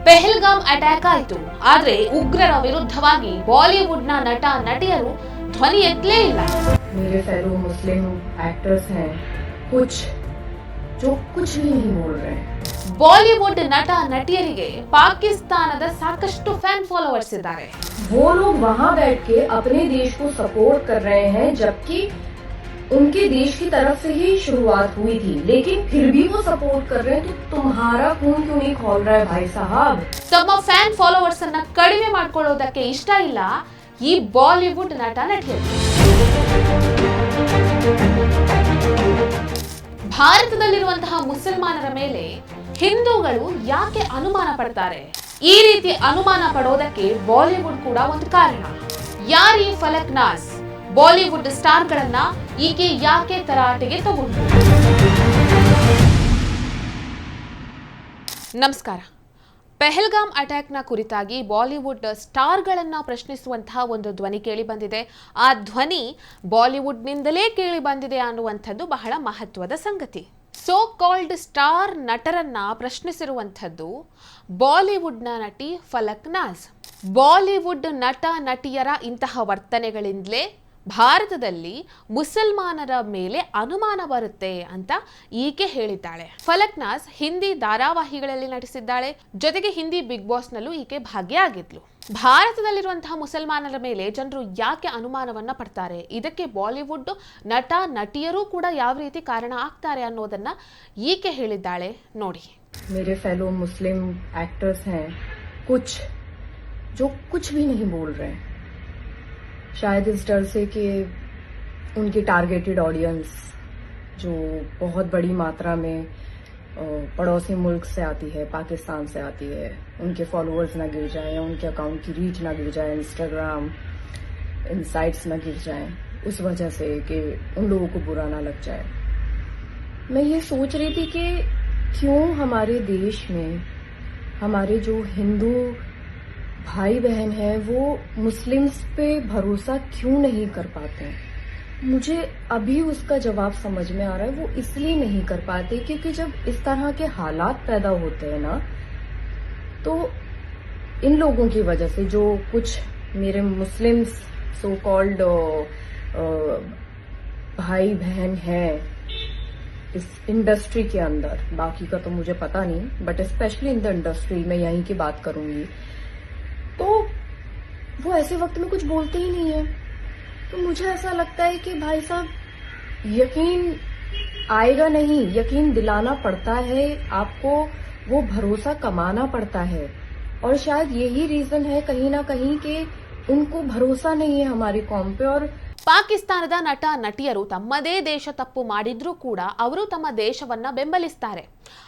Pahalgam attack ಆಯ್ತು ಆದ್ರೆ ಉಗ್ರರ ವಿರುದ್ಧವಾಗಿ ಬಾಲಿವುಡ್ನ ನಟ ನಟಿಯರು ಧ್ವನಿ ಎತ್ತಲೇ ಇಲ್ಲ मेरे फेलो मुस्लिम एक्टर्स हैं कुछ जो कुछ भी नहीं बोल रहे हैं ಬಾಲಿವುಡ್ ನಟ ನಟಿಯರಿಗೆ ಪಾಕಿಸ್ತಾನದ ಸಾಕಷ್ಟು ಫ್ಯಾನ್ ಫಾಲೋವರ್ಸ್ ಇದ್ದಾರೆ वो लोग वहाँ बैठ के अपने देश को सपोर्ट कर रहे हैं जबकि उनके देश की तरफ से ही शुरुआत हुई थी लेकिन फिर भी वो सपोर्ट कर रहे हैं तो तुम्हारा खून क्यों नहीं खोल रहा है भाई साहब ತಮ್ಮ ಫ್ಯಾನ್ ಫಾಲೋವರ್ಸ್ ಅನ್ನ ಕಡಿಮೆ ಮಾಡ್ಕೊಳ್ಳೋದಕ್ಕೆ ಇಷ್ಟ ಇಲ್ಲ ಈ ಬಾಲಿವುಡ್ ನಟ ನಟಿಯರು ಭಾರತದಲ್ಲಿರುವಂತಹ ಮುಸಲ್ಮಾನರ ಮೇಲೆ ಹಿಂದೂಗಳು ಯಾಕೆ ಅನುಮಾನ ಪಡ್ತಾರೆ ಈ ರೀತಿ ಅನುಮಾನ ಪಡೋದಕ್ಕೆ ಬಾಲಿವುಡ್ ಕೂಡ ಒಂದು ಕಾರಣ ಯಾರೀ ಫಲಕ್ ನಾಸ್ ಬಾಲಿವುಡ್ ಸ್ಟಾರ್ಗಳನ್ನ ಈಕೆ ಯಾಕೆ ತರಾಟೆಗೆ ತಗೊಂಡು ನಮಸ್ಕಾರ. ಪೆಹಲ್ಗಾಮ್ ಅಟ್ಯಾಕ್ನ ಕುರಿತಾಗಿ ಬಾಲಿವುಡ್ ಸ್ಟಾರ್ಗಳನ್ನು ಪ್ರಶ್ನಿಸುವಂತಹ ಒಂದು ಧ್ವನಿ ಕೇಳಿ ಬಂದಿದೆ. ಆ ಧ್ವನಿ ಬಾಲಿವುಡ್ನಿಂದಲೇ ಕೇಳಿ ಬಂದಿದೆ ಅನ್ನುವಂಥದ್ದು ಬಹಳ ಮಹತ್ವದ ಸಂಗತಿ. ಸೋ ಕಾಲ್ಡ್ ಸ್ಟಾರ್ ನಟರನ್ನ ಪ್ರಶ್ನಿಸಿರುವಂಥದ್ದು ಬಾಲಿವುಡ್ನ ನಟಿ ಫಲಕ್ ನಾಜ್ ಬಾಲಿವುಡ್ ನಟ ನಟಿಯರ ಇಂತಹ ವರ್ತನೆಗಳಿಂದಲೇ ಭಾರತದಲ್ಲಿ ಮುಸಲ್ಮಾನರ ಮೇಲೆ ಅನುಮಾನ ಬರುತ್ತೆ ಅಂತ ಈಕೆ ಹೇಳಿದ್ದಾಳೆ ಫಲಕ್ನಾಸ್ ಹಿಂದಿ ಧಾರಾವಾಹಿಗಳಲ್ಲಿ ನಟಿಸಿದ್ದಾಳೆ ಜೊತೆಗೆ ಹಿಂದಿ ಬಿಗ್ ಬಾಸ್ನಲ್ಲೂ ಈಕೆ ಭಾಗಿಯಾಗಿದ್ಲು ಭಾರತದಲ್ಲಿರುವಂತಹ ಮುಸಲ್ಮಾನರ ಮೇಲೆ ಜನರು ಯಾಕೆ ಅನುಮಾನವನ್ನ ಪಡ್ತಾರೆ ಇದಕ್ಕೆ ಬಾಲಿವುಡ್ ನಟ ನಟಿಯರು ಕೂಡ ಯಾವ ರೀತಿ ಕಾರಣ ಆಗ್ತಾರೆ ಅನ್ನೋದನ್ನ ಈಕೆ ಹೇಳಿದ್ದಾಳೆ ನೋಡಿ मेरे फेलो मुस्लिम एक्टर्स हैं कुछ जो कुछ भी नहीं बोल रहे हैं शायद इस डर से कि उनकी टारगेटेड ऑडियंस जो बहुत बड़ी मात्रा में पड़ोसी मुल्क से आती है, पाकिस्तान से आती है, उनके फॉलोअर्स ना गिर जाए, उनके अकाउंट की रीच ना गिर जाए इंस्टाग्राम इन साइट्स ना गिर जाए, उस वजह से कि उन लोगों को बुरा ना लग जाए। मैं ये सोच रही थी कि क्यों हमारे देश में, हमारे जो हिंदू भाई बहन हैं, वो मुस्लिम्स पे भरोसा क्यों नहीं कर पाते? हैं मुझे अभी उसका जवाब समझ में आ रहा है, वो इसलिए नहीं कर पाते क्योंकि जब इस तरह के हालात पैदा होते हैं ना तो इन लोगों की वजह से जो कुछ मेरे मुस्लिम्स सो कॉल्ड भाई बहन हैं इस इंडस्ट्री के अंदर, बाकी का तो मुझे पता नहीं but specially in the industry मैं यहीं की बात करूँगी। वो ऐसे वक्त में कुछ बोलते ही नहीं है तो मुझे ऐसा लगता है कि भाई साहब यकीन आएगा नहीं यकीन दिलाना पड़ता है आपको वो भरोसा कमाना पड़ता है और शायद यही रीजन है कहीं ना कहीं कि उनको भरोसा नहीं है हमारी कौम पे और ಪಾಕಿಸ್ತಾನದ ನಟ ನಟಿಯರು ತಮ್ಮದೇ ದೇಶ ತಪ್ಪು ಮಾಡಿದ್ರೂ ಕೂಡ ಅವರು ತಮ್ಮ ದೇಶವನ್ನ ಬೆಂಬಲಿಸ್ತಾರೆ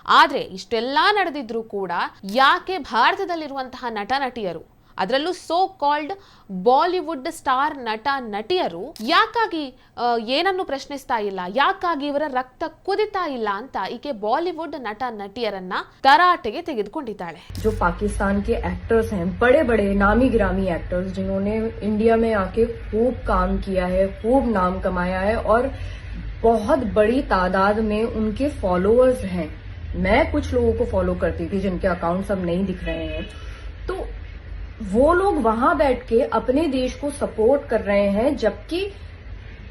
ಆದ್ರೆ ಇಷ್ಟೆಲ್ಲಾ ನಡೆದಿದ್ರೂ ಕೂಡ ಯಾಕೆ ಭಾರತದಲ್ಲಿರುವಂತಹ ನಟ ನಟಿಯರು ಅದರಲ್ಲೂ ಸೋ ಕಾಲ್ಡ್ ಬಾಲಿವುಡ್ ಸ್ಟಾರ್ ನಟ ನಟಿಯರು ಯಾಕಾಗಿ ಆ, ಏನನ್ನು ಪ್ರಶ್ನಿಸ್ತಾ ಇಲ್ಲ ಯಾಕಾಗಿ ಇವರ ರಕ್ತ ಕುದಿತಾ ಇಲ್ಲ ಅಂತ ಈಕೆ ಬಾಲಿವುಡ್ ನಟ ನಟಿಯರನ್ನ ತರಾಟೆಗೆ ತೆಗೆದುಕೊಂಡಿದ್ದಾಳೆ जो पाकिस्तान के एक्टर्स हैं बड़े बड़े नामी गिरामी एक्टर्स जिन्होंने इंडिया में आके खूब काम किया है खूब नाम कमाया है और बहुत बड़ी तादाद में उनके फॉलोअर्स हैं मैं कुछ लोगों को फॉलो करती थी जिनके अकाउंट्स अब नहीं दिख रहे हैं तो वो लोग वहां बैठ के अपने देश को सपोर्ट कर रहे हैं जबकि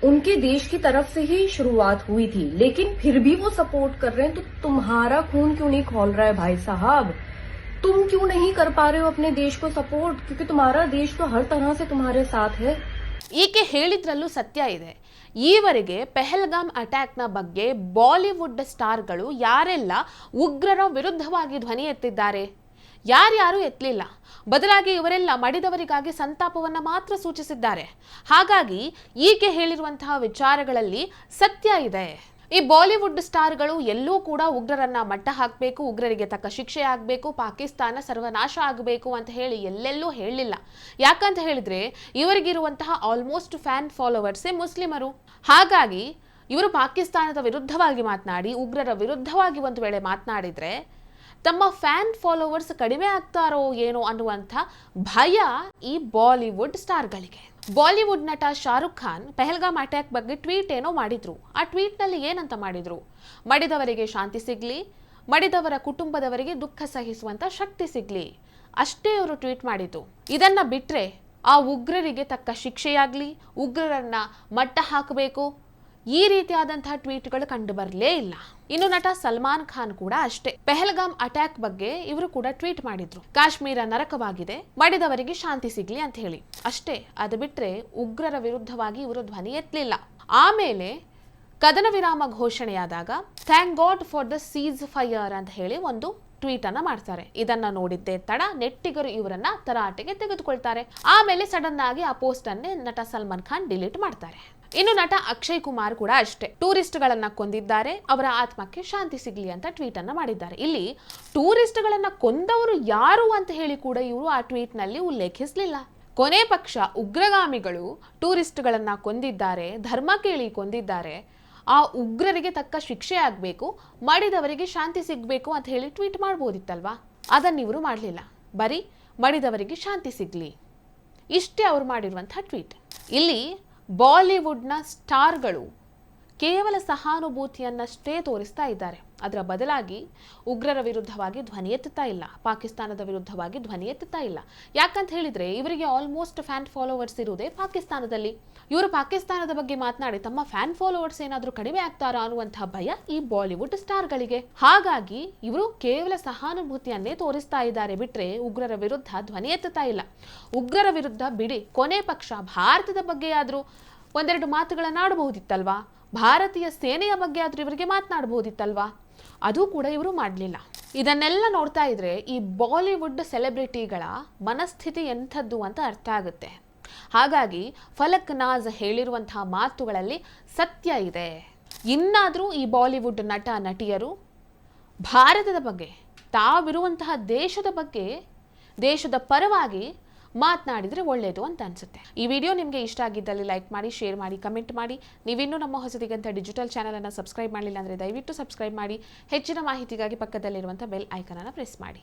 उनके देश की तरफ से ही शुरुआत हुई थी लेकिन फिर भी वो सपोर्ट कर रहे हैं तो तुम्हारा खून क्यों नहीं खोल रहा है भाई साहब तुम क्यों नहीं कर पा रहे हो अपने देश को सपोर्ट क्योंकि तुम्हारा देश तो हर तरह से तुम्हारे साथ है ಈಕೆ ಹೇಳಿದ್ರಲ್ಲೂ ಸತ್ಯ ಇದೆ ಈವರೆಗೆ ಪೆಹಲ್ಗಾಮ್ ಅಟ್ಯಾಕ್ನ ಬಗ್ಗೆ ಬಾಲಿವುಡ್ ಸ್ಟಾರ್ಗಳು ಯಾರೆಲ್ಲ ಉಗ್ರರ ವಿರುದ್ಧವಾಗಿ ಧ್ವನಿ ಎತ್ತಿದ್ದಾರೆ ಯಾರ್ಯಾರು ಎತ್ತಲಿಲ್ಲ. ಬದಲಾಗಿ ಇವರೆಲ್ಲ ಮಡಿದವರಿಗಾಗಿ ಸಂತಾಪವನ್ನ ಮಾತ್ರ ಸೂಚಿಸಿದ್ದಾರೆ. ಹಾಗಾಗಿ ಈಕೆ ಹೇಳಿರುವಂತಹ ವಿಚಾರಗಳಲ್ಲಿ ಸತ್ಯ ಇದೆ. ಈ ಬಾಲಿವುಡ್ ಸ್ಟಾರ್ಗಳು ಎಲ್ಲೂ ಕೂಡ ಉಗ್ರರನ್ನ ಮಟ್ಟ ಹಾಕಬೇಕು, ಉಗ್ರರಿಗೆ ತಕ್ಕ ಶಿಕ್ಷೆ ಆಗಬೇಕು, ಪಾಕಿಸ್ತಾನ ಸರ್ವನಾಶ ಆಗಬೇಕು ಅಂತ ಹೇಳಿ ಎಲ್ಲೆಲ್ಲೂ ಹೇಳಲಿಲ್ಲ. ಯಾಕಂತ ಹೇಳಿದ್ರೆ ಇವರಿಗಿರುವಂತಹ ಆಲ್ಮೋಸ್ಟ್ ಫ್ಯಾನ್ ಫಾಲೋವರ್ಸೇ ಮುಸ್ಲಿಮರು. ಹಾಗಾಗಿ ಇವರು ಪಾಕಿಸ್ತಾನದ ವಿರುದ್ಧವಾಗಿ ಮಾತನಾಡಿ, ಉಗ್ರರ ವಿರುದ್ಧವಾಗಿ ಒಂದು ವೇಳೆ ಮಾತನಾಡಿದ್ರೆ ತಮ್ಮ ಫ್ಯಾನ್ ಫಾಲೋವರ್ಸ್ ಕಡಿಮೆ ಆಗ್ತಾರೋ ಏನೋ ಅನ್ನುವಂಥ ಭಯ ಈ ಬಾಲಿವುಡ್ ಸ್ಟಾರ್ಗಳಿಗೆ. ಬಾಲಿವುಡ್ ನಟ ಶಾರುಖ್ ಖಾನ್ ಪೆಹಲ್ಗಾಮ್ ಅಟ್ಯಾಕ್ ಬಗ್ಗೆ ಟ್ವೀಟ್ ಏನೋ ಮಾಡಿದ್ರು. ಆ ಟ್ವೀಟ್ನಲ್ಲಿ ಏನಂತ ಮಾಡಿದ್ರು? ಮಡಿದವರಿಗೆ ಶಾಂತಿ ಸಿಗ್ಲಿ, ಮಡಿದವರ ಕುಟುಂಬದವರಿಗೆ ದುಃಖ ಸಹಿಸುವಂತ ಶಕ್ತಿ ಸಿಗ್ಲಿ. ಅಷ್ಟೇ ಅವರು ಟ್ವೀಟ್ ಮಾಡಿದ್ದು. ಇದನ್ನ ಬಿಟ್ರೆ ಆ ಉಗ್ರರಿಗೆ ತಕ್ಕ ಶಿಕ್ಷೆಯಾಗ್ಲಿ, ಉಗ್ರರನ್ನ ಮಟ್ಟ ಹಾಕಬೇಕು ಈ ರೀತಿಯಾದಂತಹ ಟ್ವೀಟ್ಗಳು ಕಂಡು ಬರಲೇ ಇಲ್ಲ. ಇನ್ನು ನಟ ಸಲ್ಮಾನ್ ಖಾನ್ ಕೂಡ ಅಷ್ಟೇ. ಪೆಹಲ್ಗಾಮ್ ಅಟ್ಯಾಕ್ ಬಗ್ಗೆ ಇವರು ಕೂಡ ಟ್ವೀಟ್ ಮಾಡಿದ್ರು. ಕಾಶ್ಮೀರ ನರಕವಾಗಿದೆ, ಮಾಡಿದವರಿಗೆ ಶಾಂತಿ ಸಿಗ್ಲಿ ಅಂತ ಹೇಳಿ. ಅಷ್ಟೇ, ಅದು ಬಿಟ್ರೆ ಉಗ್ರರ ವಿರುದ್ಧವಾಗಿ ಇವರು ಧ್ವನಿ ಎತ್ತಲಿಲ್ಲ ಆಮೇಲೆ ಕದನ ವಿರಾಮ ಘೋಷಣೆಯಾದಾಗ thank God for the ceasefire ಅಂತ ಹೇಳಿ ಒಂದು ಟ್ವೀಟ್ ಅನ್ನ ಮಾಡ್ತಾರೆ. ಇದನ್ನ ನೋಡಿದ್ದೆ ತಡ ನೆಟ್ಟಿಗರು ಇವರನ್ನ ತರಾಟೆಗೆ ತೆಗೆದುಕೊಳ್ತಾರೆ. ಆಮೇಲೆ ಸಡನ್ ಆಗಿ ಆ ಪೋಸ್ಟ್ ಅನ್ನೇ ನಟ ಸಲ್ಮಾನ್ ಖಾನ್ ಡಿಲೀಟ್ ಮಾಡ್ತಾರೆ. ಇನ್ನು ನಟ ಅಕ್ಷಯ್ ಕುಮಾರ್ ಕೂಡ ಅಷ್ಟೇ. ಟೂರಿಸ್ಟ್ಗಳನ್ನ ಕೊಂದಿದ್ದಾರೆ. ಅವರ ಆತ್ಮಕ್ಕೆ ಶಾಂತಿ ಸಿಗ್ಲಿ ಅಂತ ಟ್ವೀಟ್ ಅನ್ನ ಮಾಡಿದ್ದಾರೆ. ಇಲ್ಲಿ ಟೂರಿಸ್ಟ್ಗಳನ್ನ ಕೊಂದವರು ಯಾರು ಅಂತ ಹೇಳಿ ಕೂಡ ಇವರು ಆ ಟ್ವೀಟ್ನಲ್ಲಿ ಉಲ್ಲೇಖಿಸಲಿಲ್ಲ. ಕೊನೆ ಪಕ್ಷ ಉಗ್ರಗಾಮಿಗಳು ಟೂರಿಸ್ಟ್ಗಳನ್ನು ಕೊಂದಿದ್ದಾರೆ, ಧರ್ಮ ಕೇಳಿ ಕೊಂದಿದ್ದಾರೆ. ಆ ಉಗ್ರರಿಗೆ ತಕ್ಕ ಶಿಕ್ಷೆ ಆಗಬೇಕು, ಮಾಡಿದವರಿಗೆ ಶಾಂತಿ ಸಿಗಬೇಕು ಅಂತ ಹೇಳಿ ಟ್ವೀಟ್ ಮಾಡ್ಬೋದಿತ್ತಲ್ವಾ? ಅದನ್ನ ಇವರು ಮಾಡಲಿಲ್ಲ. ಬರೀ ಮಾಡಿದವರಿಗೆ ಶಾಂತಿ ಸಿಗ್ಲಿ. ಇಷ್ಟೇ ಅವರು ಮಾಡಿರುವಂಥ ಟ್ವೀಟ್. ಇಲ್ಲಿ ಬಾಲಿವುಡ್ನ ಸ್ಟಾರ್ಗಳು ಕೇವಲ ಸಹಾನುಭೂತಿಯನ್ನಷ್ಟೇ ತೋರಿಸ್ತಾ ಇದ್ದಾರೆ. ಅದರ ಬದಲಾಗಿ ಉಗ್ರರ ವಿರುದ್ಧವಾಗಿ ಧ್ವನಿ ಎತ್ತುತ್ತಾ ಇಲ್ಲ. ಪಾಕಿಸ್ತಾನದ ವಿರುದ್ಧವಾಗಿ ಧ್ವನಿ ಎತ್ತುತ್ತಾ ಇಲ್ಲ. ಯಾಕಂತ ಹೇಳಿದ್ರೆ ಇವರಿಗೆ ಆಲ್ಮೋಸ್ಟ್ ಫ್ಯಾನ್ ಫಾಲೋವರ್ಸ್ ಇರುವುದೇ ಪಾಕಿಸ್ತಾನದಲ್ಲಿ. ಇವರು ಪಾಕಿಸ್ತಾನದ ಬಗ್ಗೆ ಮಾತನಾಡಿ ತಮ್ಮ ಫ್ಯಾನ್ ಫಾಲೋವರ್ಸ್ ಏನಾದರೂ ಕಡಿಮೆ ಆಗ್ತಾರಾ ಅನ್ನುವಂತಹ ಭಯ ಈ ಬಾಲಿವುಡ್ ಸ್ಟಾರ್ಗಳಿಗೆ. ಹಾಗಾಗಿ ಇವರು ಕೇವಲ ಸಹಾನುಭೂತಿಯನ್ನೇ ತೋರಿಸ್ತಾ ಇದ್ದಾರೆ ಬಿಟ್ರೆ ಉಗ್ರರ ವಿರುದ್ಧ ಧ್ವನಿ ಎತ್ತುತ್ತಾ ಇಲ್ಲ. ಉಗ್ರರ ವಿರುದ್ಧ ಬಿಡಿ, ಕೊನೆ ಪಕ್ಷ ಭಾರತದ ಬಗ್ಗೆ ಒಂದೆರಡು ಮಾತುಗಳನ್ನ ಆಡಬಹುದಿತ್ತಲ್ವಾ ಭಾರತೀಯ ಸೇನೆಯ ಬಗ್ಗೆ ಆದರೂ ಇವರಿಗೆ ಮಾತನಾಡಬಹುದಿತ್ತಲ್ವಾ ಅದು ಕೂಡ ಇವರು ಮಾಡಲಿಲ್ಲ. ಇದನ್ನೆಲ್ಲ ನೋಡ್ತಾ ಇದ್ರೆ ಈ ಬಾಲಿವುಡ್ ಸೆಲೆಬ್ರಿಟಿಗಳ ಮನಸ್ಥಿತಿ ಎಂಥದ್ದು ಅಂತ ಅರ್ಥ ಆಗುತ್ತೆ. ಹಾಗಾಗಿ ಫಲಕ್ ನಾಜ್ ಹೇಳಿರುವಂತಹ ಮಾತುಗಳಲ್ಲಿ ಸತ್ಯ ಇದೆ. ಇನ್ನಾದರೂ ಈ ಬಾಲಿವುಡ್ ನಟ, ನಟಿಯರು ಭಾರತದ ಬಗ್ಗೆ ತಾವಿರುವಂತಹ ದೇಶದ ಬಗ್ಗೆ, ದೇಶದ ಪರವಾಗಿ ಮಾತನಾಡಿದರೆ ಒಳ್ಳೆಯದು ಅಂತ ಅನಿಸುತ್ತೆ. ಈ ವಿಡಿಯೋ ನಿಮಗೆ ಇಷ್ಟ ಆಗಿದ್ದಲ್ಲಿ ಲೈಕ್ ಮಾಡಿ, ಶೇರ್ ಮಾಡಿ, ಕಮೆಂಟ್ ಮಾಡಿ. ನೀವಿನ್ನೂ ನಮ್ಮ ಹೊಸದಿಗಂತ ಡಿಜಿಟಲ್ ಚಾನಲನ್ನು ಸಬ್ಸ್ಕ್ರೈಬ್ ಮಾಡಲಿಲ್ಲ ಅಂದರೆ ದಯವಿಟ್ಟು ಸಬ್ಸ್ಕ್ರೈಬ್ ಮಾಡಿ. ಹೆಚ್ಚಿನ ಮಾಹಿತಿಗಾಗಿ ಪಕ್ಕದಲ್ಲಿರುವಂಥ ಬೆಲ್ ಐಕನನ್ನು ಪ್ರೆಸ್ ಮಾಡಿ.